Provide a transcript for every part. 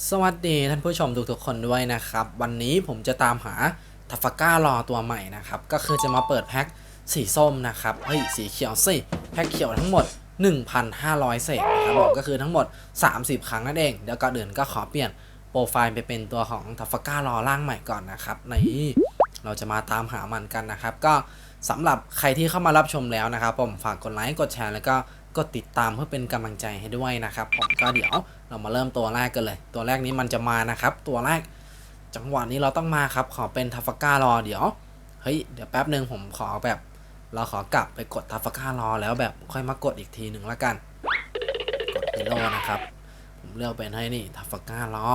สวัสดีท่านผู้ชมทุกๆคนด้วยนะครับ วันนี้ผมจะตามหาทัฟฟาก้ารอตัวใหม่นะครับ ก็คือจะมาเปิดแพ็คสีส้มนะครับเฮ้ยสีเขียวสิแพ็คเขียวทั้งหมด 1,500 เศษนะครับผมก็คือทั้งหมด 30 ครั้งนั่นเองเดี๋ยวก่อนอื่นก็ขอเปลี่ยนโปรไฟล์ไปเป็นตัวของทัฟฟาก้ารอร่างใหม่ก่อนนะครับในเราจะมาตามหามันกันนะครับ ก็สำหรับใครที่เข้ามารับชมแล้วนะครับ ผมฝากกดไลค์กดแชร์แล้วก็ กดติดตามเพื่อเป็นกำลังใจให้ด้วยนะครับผมก็เดี๋ยวเรามาเริ่มตัวแรกกันเลย ตัวแรกนี้มันจะมานะครับ ตัวแรกจังหวะนี้เราต้องมาครับ ขอเป็นทัฟก้ารอเดี๋ยวเฮ้ยเดี๋ยวแป๊บหนึ่งผมขอแบบ เราขอกลับไปกดทัฟก้ารอแล้วแบบค่อยมากดอีกทีหนึ่งละกันกดฮีโร่นะครับ ผมเลือกเป็นให้นี่ทัฟก้ารอ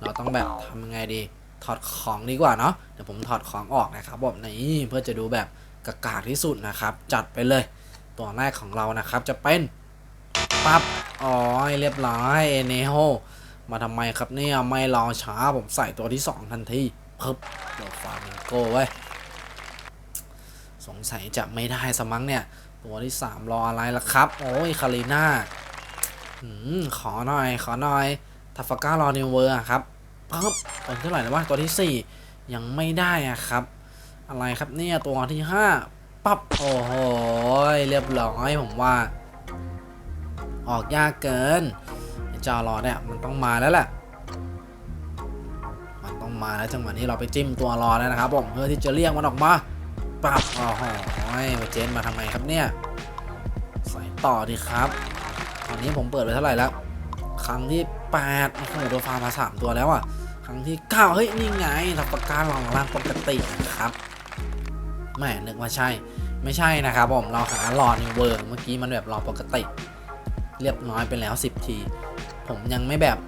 เราต้องแบบทำยังไงดีถอดของดีกว่าเนาะเดี๋ยวผมถอดของออกนะครับผมนี่เพื่อจะดูแบบกากาที่สุดนะครับ จัดไปเลย ตัวแรกของเรานะครับจะเป็นปั๊บอ๋อเรียบร้อยเอเนโฮมาทำไมครับเนี่ย ไม่รอช้าผมใส่ตัวที่ 2 ทันทีเพิ่มเดี๋ยวฟาร์มิงโก้ไว้ยสงสัยจะไม่ได้สมั้งเนี่ย ตัวที่ 3 รออะไรล่ะครับ โอ้ยคาริน่าอืมขอหน่อย ขอหน่อยทัฟฟาก้ารอนิวเวอร์ครับปั๊บตัวเท่าไหร่แล้ววะตัวที่ 4 ยังไม่ได้อะครับ อะไรครับเนี่ย ตัวที่ 5 ปั๊บโอ้โหเรียบร้อยผมว่า ออกยากเกินไอ้จอรอเนี่ยมันต้องมาแล้วแหละมันต้องมาแล้วจังหวะนี้เราไปจิ้มตัวรอแล้วนะครับผมเพื่อที่จะเรียกมันออกมาปั๊บโอ้โหมาเจนมาทำไมครับเนี่ยใส่ต่อดีครับตอนนี้ผมเปิดไปเท่าไหร่แล้ว ครั้งที่8โอ้โหโดนฟาร์มาสามตัวแล้วอะครั้งที่9เฮ้ยนี่ไงทับปากการลองล่างปกตินะครับแม่นึกว่าใช่ ไม่ใช่นะครับผมเราหารอนิวเวอร์เมื่อกี้มันแบบรอปกติ เรียบร้อยไปแล้ว 10 ที ผมยังไม่แบบ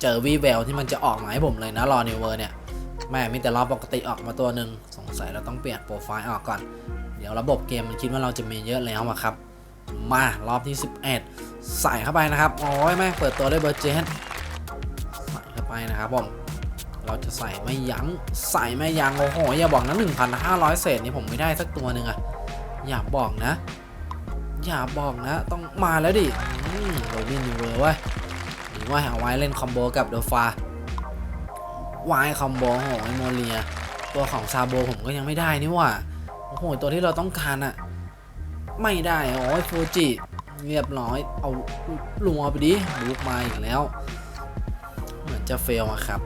เจอวีแววที่มันจะออกมาให้ผมเลยนะรอนิวเวอร์เนี่ยแม่มีแต่รอปกติออกมาตัวหนึ่งสงสัยเราต้องเปลี่ยนโปรไฟล์ออกก่อน เดี๋ยวระบบเกมมันคิดว่าเราจะมีเยอะแล้วอะครับ มารอบที่ 11 ใส่เข้าไปนะครับโอ้ยแม่เปิดตัวด้วยเบอร์เจนใส่เข้าไปนะครับผมเราจะใส่ไม่ยัง้งใส่ไม่ยั้งโอ้โหอย่าบอกนะ1,500 เศษนี่ผมไม่ได้สักตัวหนึ่งอะ อย่าบอกนะ อย่าบอกนะ ต้องมาแล้วดิโรบินยูเวอร์เว้ยหรือว่าเอาไว้เล่นคอมโบกับเดฟาวายคอมโบโอ้โหไอโมเลีย ตัวของซาโบผมก็ยังไม่ได้นี่ว่าโอ้โหตัวที่เราต้องการอะไม่ได้โอ้ยฟูจิเรียบร้อยเอาลัวไปดิลุกมาอีกแล้ว เหมือนจะเฟลอะครับ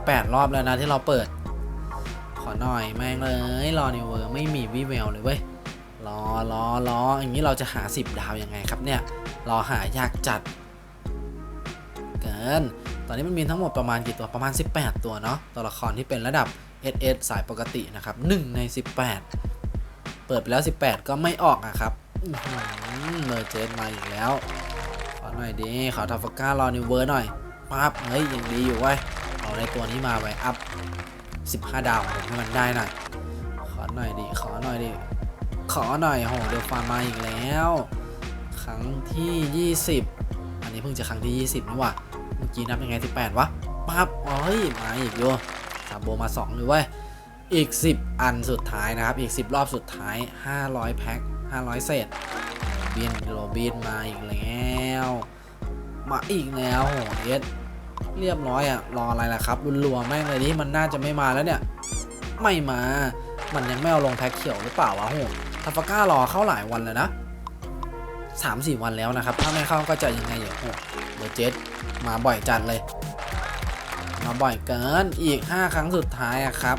18 รอบแล้วนะที่เราเปิด ขอหน่อยแม่งเลยรอนิวเวอร์ไม่มีวิแววเลยเว้ย รอรอรออย่างนี้เราจะหา 10 ดาวยังไงครับเนี่ยรอหายากจัด เกิน ตอนนี้มันมีทั้งหมดประมาณกี่ตัวประมาณ 18 ตัวเนาะตัวละครที่เป็นระดับ SS สายปกตินะครับ1ใน 18 เปิดไปแล้ว 18 ก็ไม่ออกอะครับเมอร์เจนมาอีกแล้ว ขอหน่อยดีขอทัฟฟก้ารอนิวเวอร์หน่อยปั๊บเฮ้ยยังดีอยู่เว้ยเอาในตัวนี้มาไว้อัพ 15 ดาวผมให้มันได้หน่อยขอหน่อยดิขอหน่อยดิ ขอหน่อยโหเดี๋ยวฟามาอีกแล้ว ครั้งที่ 20 อันนี้เพิ่งจะครั้งที่ 20นี่หว่าเมื่อกี้นับยังไง 18 วะปั๊บโอ้ยมาอีกอยู่ซาโบมา2อยู่เว้ยอีก 10 อันสุดท้ายนะครับ อีก 10 รอบสุดท้าย 500 แพ็ค 500 เศษบินโรบินมาอีกแล้ว มาอีกแล้วโหเอสเรียบร้อยอะรออะไรล่ะครับรุนรัวแม่งเลยดิมันน่าจะไม่มาแล้วเนี่ย ไม่มา มันยังไม่เอาลงแพ็คเขียวหรือเปล่าวะโห ทัฟาก้ารอเข้าหลายวันแล้วนะสามสี่วันแล้วนะครับ ถ้าไม่เข้าก็จะยังไงอยู่โหเบอร์เจ็ดมาบ่อยจัดเลย มาบ่อยเกินอีก 5 ครั้งสุดท้ายอะครับ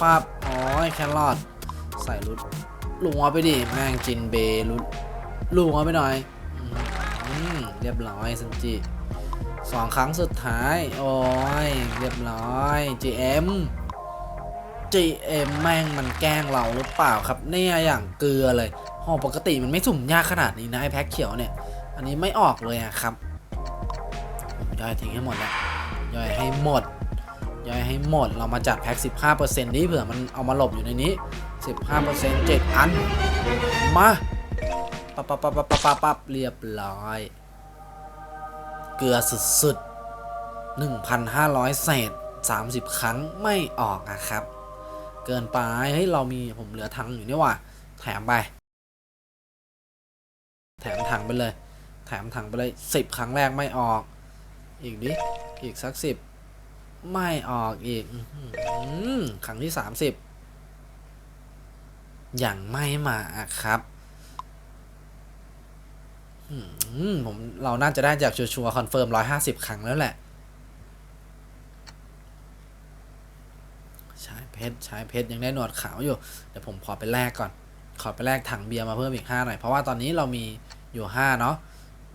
ปับอ้ยแครอทใส่ลุดลุงเอาไปดิแม่งจินเบลุดลุงเอาไปหน่อยอืมเรียบร้อยสันจิสองครั้งสุดท้าย โอ้ยเรียบร้อย GM GM แม่งมันแกล้งเราหรือเปล่าครับเนี่ยอย่างเกลือเลยห่อปกติมันไม่สุ่มยากขนาดนี้นะไอแพ็คเขียวเนี่ย อันนี้ไม่ออกเลยอะครับย่อยทิ้งให้หมดแล้วย่อยให้หมดย่อยให้หมดเรามาจัดแพ็ค 15%นี้เผื่อมันเอามาหลบอยู่ในนี้ 15% 7 อัน มาปับปับปับปับปั๊บปั๊บเรียบร้อย เกลือสุดๆ 1,500 เศษ 30 ครั้งไม่ออกอะครับ เกินไปเฮ้ยเรามีผมเหลือถังอยู่นี่ว่ะแถมไป แถมถังไปเลย แถมถังไปเลย10ครั้งแรกไม่ออก อีกดิอีกสักสิบไม่ออกอีกอือหือครั้งที่สามสิบยังไม่มาครับอืมผมเราน่าจะได้จากชัวร์คอนเฟิร์มร้อยห้าสิบครั้งแล้วแหละ ใช้ เพชรใช้เพชรยังได้หนวดขาวอยู่ เดี๋ยวผมขอไปแลกก่อน ขอไปแลกถังเบียร์มาเพิ่มอีกห้าหน่อย เพราะว่าตอนนี้เรามีอยู่ห้าเนาะ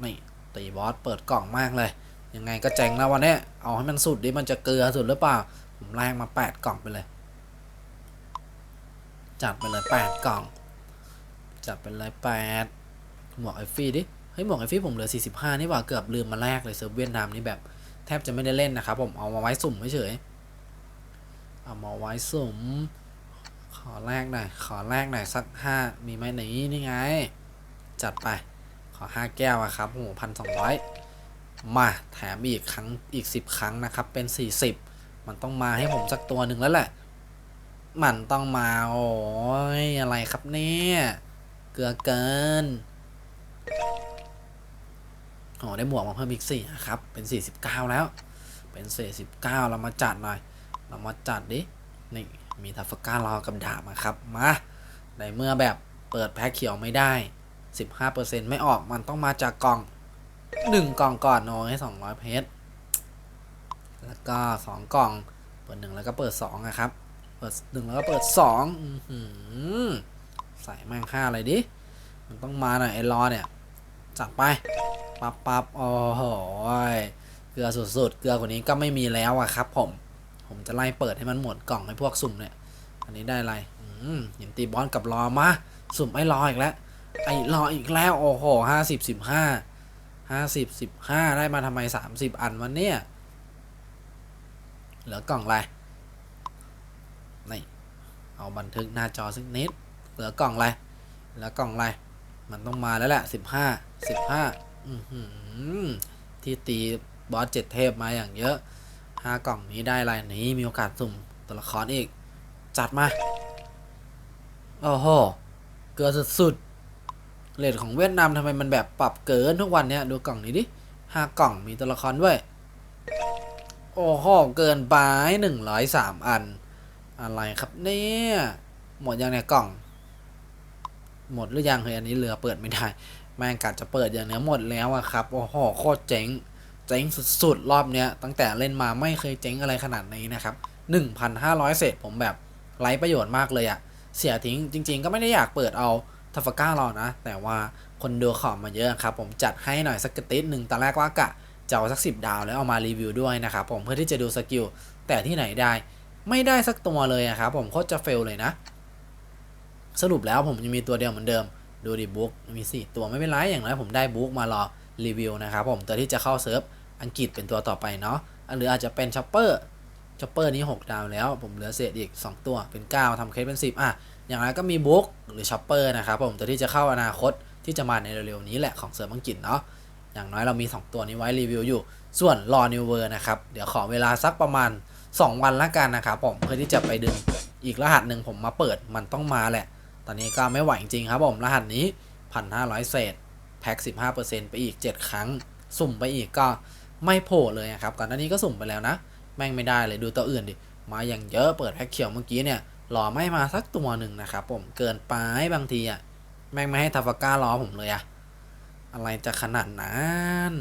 นี่ตีบอสเปิดกล่องมากเลย ยังไงก็เจ๋งแล้ววันนี้เอาให้มันสุดดิมันจะเกลือสุดหรือเปล่า ผมแลกมาแปดกล่องไปเลย จัดไปเลยแปดกล่อง จัดไปเลยแปดหมวกไอฟี่ดิเฮ้ยหมวกไอฟี่ผมเหลือ 45 นี่หว่าเกือบลืมมาแลกเลยเซิร์ฟเวียดนามนี่แบบแทบจะไม่ได้เล่นนะครับผมเอามาไว้สุ่มเฉยๆ เอามาไว้สุ่มขอแลกหน่อยขอแลกหน่อยสักห้ามีไหมไหนนี่ไง จัดไปขอห้าแก้วอะครับโอ้พันสองร้อยมาแถมอีกครั้งอีกสิบครั้งนะครับ เป็นสี่สิบมันต้องมาให้ผมสักตัวหนึ่งแล้วแหละ มันต้องมา โอ้ยอะไรครับเนี่ยเกลือเกินโอ้ได้หมวกมาเพิ่มอีกสี่ครับ เป็นสี่สิบเก้าแล้ว เป็นสี่สิบเก้าเรามาจัดหน่อย เรามาจัดดินี่มีทัฟก้ารอกับดาบมาครับมาในเมื่อแบบเปิดแพ็คเขียวไม่ได้ 15%ไม่ออกมันต้องมาจากกล่อง 1 กล่องก่อนโอ้ให้ 200 เพชรแล้วก็ 2 กล่อง เปิด 1 แล้วก็เปิด2นะครับ เปิด 1 แล้วก็เปิด2อือหือใส่แม่งค่าอะไรดิ มันต้องมาหน่อยไอ้รอเนี่ย จัดไป ปับปับโอ้โห เกลือสุดๆ เกลือกว่านี้ก็ไม่มีแล้วอะครับผม ผมจะไล่เปิดให้มันหมดกล่องให้พวกสุ่มเนี่ย อันนี้ได้อะไร อืมห็นตีบอลกับรอมา สุ่มไอ้รออีกแล้ว ไอ้รออีกแล้ว โอ้โหห้าสิบสิบห้า ห้าสิบสิบห้าได้มาทำไมสามสิบอันวันเนี่ย เหลือกล่องอะไร นี่ เอาบันทึกหน้าจอสักนิด เหลือกล่องอะไร เหลือกล่องอะไร มันต้องมาแล้วแหละสิบห้า สิบห้า อือหือที่ตีบอสเจ็ดเทพมาอย่างเยอะ ห้ากล่องนี้ได้อะไรนี้มีโอกาสสุ่มตัวละครอีก จัดมา โอ้โห เกลือสุดๆเลทของเวียดนามทำไมมันแบบปรับเกินทุกวันเนี้ยดูกล่องนี้ดิห้ากล่องมีตัวละครด้วย โอ้โห เกินไปหนึ่งร้อยสามอัน อะไรครับเนี่ยหมดยังเนี่ยกล่อง หมดหรือยังเฮ้ยอันนี้เรือเปิดไม่ได้แม่งกัดจะเปิดอย่างเนี้ยหมดแล้วอะครับ โอ้โห โคตรเจ๋ง เจ๊งสุดๆ รอบเนี้ยตั้งแต่เล่นมาไม่เคยเจ๊งอะไรขนาดนี้นะครับ 1,500 เศษผมแบบไร้ประโยชน์มากเลยอะเสียทิ้งจริง ๆ ก็ไม่ได้อยากเปิดเอาทัฟก้ารอนะ แต่ว่าคนดูขอมาเยอะครับ ผมจัดให้หน่อยสักติดหนึ่งตอนแรกว่ากะจะเอาสักสิดาวแล้วเอามารีวิวด้วยนะครับผมเพื่อที่จะดูสกิลแต่ที่ไหนได้ ไม่ได้สักตัวเลยอะครับผมโคตรจะเฟลเลยนะ สรุปแล้วผมยังมีตัวเดียวเหมือนเดิม ดูดิบุ๊กมีสิตัวไม่เป็นไรอย่างน้อยผมได้บุ๊กมารอรีวิวนะครับผมตัวที่จะเข้าเซิร์ฟ อังกฤษเป็นตัวต่อไปเนาะหรืออาจจะเป็นช็อปเปอร์ช็อปเปอร์นี้ 6 ดาวแล้ว ผมเหลือเศษอีก 2 ตัวเป็น 9ทำเคสเป็น 10 อะ อย่างไรก็มีบุ๊กหรือช็อปเปอร์นะครับผมตัวที่จะเข้าอนาคตที่จะมาในเร็วๆนี้แหละของเซิร์ฟอังกฤษเนาะอย่างน้อยเรามี 2 ตัวนี้ไว้รีวิวอยู่ ส่วนรอนิวเวอร์นะครับ เดี๋ยวขอเวลาสักประมาณ 2 วันละกันนะครับผมเพื่อที่จะไปดึงอีกรหัสหนึ่งผมมาเปิดมันต้องมาแหละ ตอนนี้ก็ไม่ไหวจริงครับผมรหัสนี้ 1,500 เศษแพ็ค15%ไปอีก 7 ครั้ง สุ่มไปอีกก็ ไม่โผล่เลยอะครับก่อนหน้านี้ก็สุ่มไปแล้วนะ แม่งไม่ได้เลยดูตัวอื่นดิ มาอย่างเยอะเปิดแพ็คเขียวเมื่อกี้เนี่ยรอไม่มาสักตัวหนึ่งนะครับผมเกินไปบางทีอะแม่งไม่ให้ทาฟาก้ารอผมเลยอะอะไรจะขนาดนั้น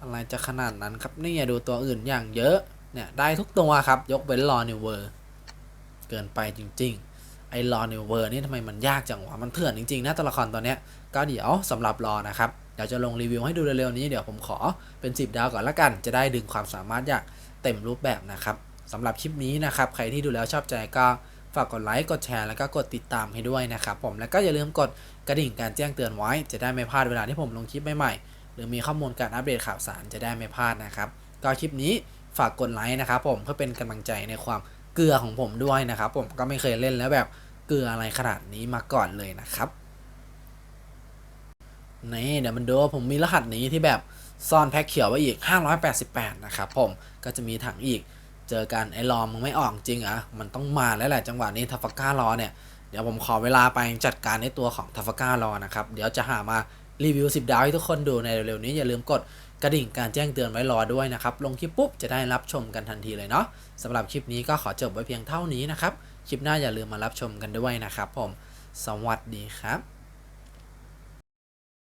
อะไรจะขนาดนั้นครับเนี่ยดูตัวอื่นอย่างเยอะเนี่ยได้ทุกตัวครับ ยกเว้นรอนิวเวอร์เกินไปจริง ๆ ไอ้รอนิวเวอร์นี่ทำไมมันยากจังวะมันเถื่อนจริงๆนะตัวละครตัวเนี้ยก็เดี๋ยวสำหรับรอนะครับ เดี๋ยวจะลงรีวิวให้ดูเร็วๆนี้เดี๋ยวผมขอเป็น 10 ดาวก่อนละกัน จะได้ดึงความสามารถอย่างเต็มรูปแบบนะครับสำหรับคลิปนี้นะครับ ใครที่ดูแล้วชอบใจก็ฝากกดไลค์กดแชร์แล้วก็กดติดตามให้ด้วยนะครับผมแล้วก็อย่าลืมกดกระดิ่งการแจ้งเตือนไว้ จะได้ไม่พลาดเวลาที่ผมลงคลิปใหม่ๆหรือมีข้อมูลการอัปเดตข่าวสารจะได้ไม่พลาดนะครับก็คลิปนี้ฝากกดไลค์นะครับผมเพื่อเป็นกำลังใจในความเกลือของผมด้วยนะครับผมก็ไม่เคยเล่นแล้วแบบเกลืออะไรขนาดนี้มาก่อนเลยนะครับ นี่เดี๋ยวมันดูว่าผมมีรหัสนี้ที่แบบซ่อนแพ็คเขียวไว้อีก 588 นะครับผมก็จะมีถังอีกเจอกันไอ้รอมึงไม่ออกจริงอะมันต้องมาแล้วแหละจังหวะนี้ทัฟก้ารอเนี่ยเดี๋ยวผมขอเวลาไปจัดการในตัวของทัฟก้ารอนะครับเดี๋ยวจะหามารีวิว 10 ดาวให้ทุกคนดูในเร็วๆนี้อย่าลืมกดกระดิ่งการแจ้งเตือนไว้รอด้วยนะครับลงคลิปปุ๊บจะได้รับชมกันทันทีเลยเนาะสำหรับคลิปนี้ก็ขอจบไว้เพียงเท่านี้นะครับคลิปหน้าอย่าลืมมารับชมกันด้วยนะครับผมสวัสดีครับ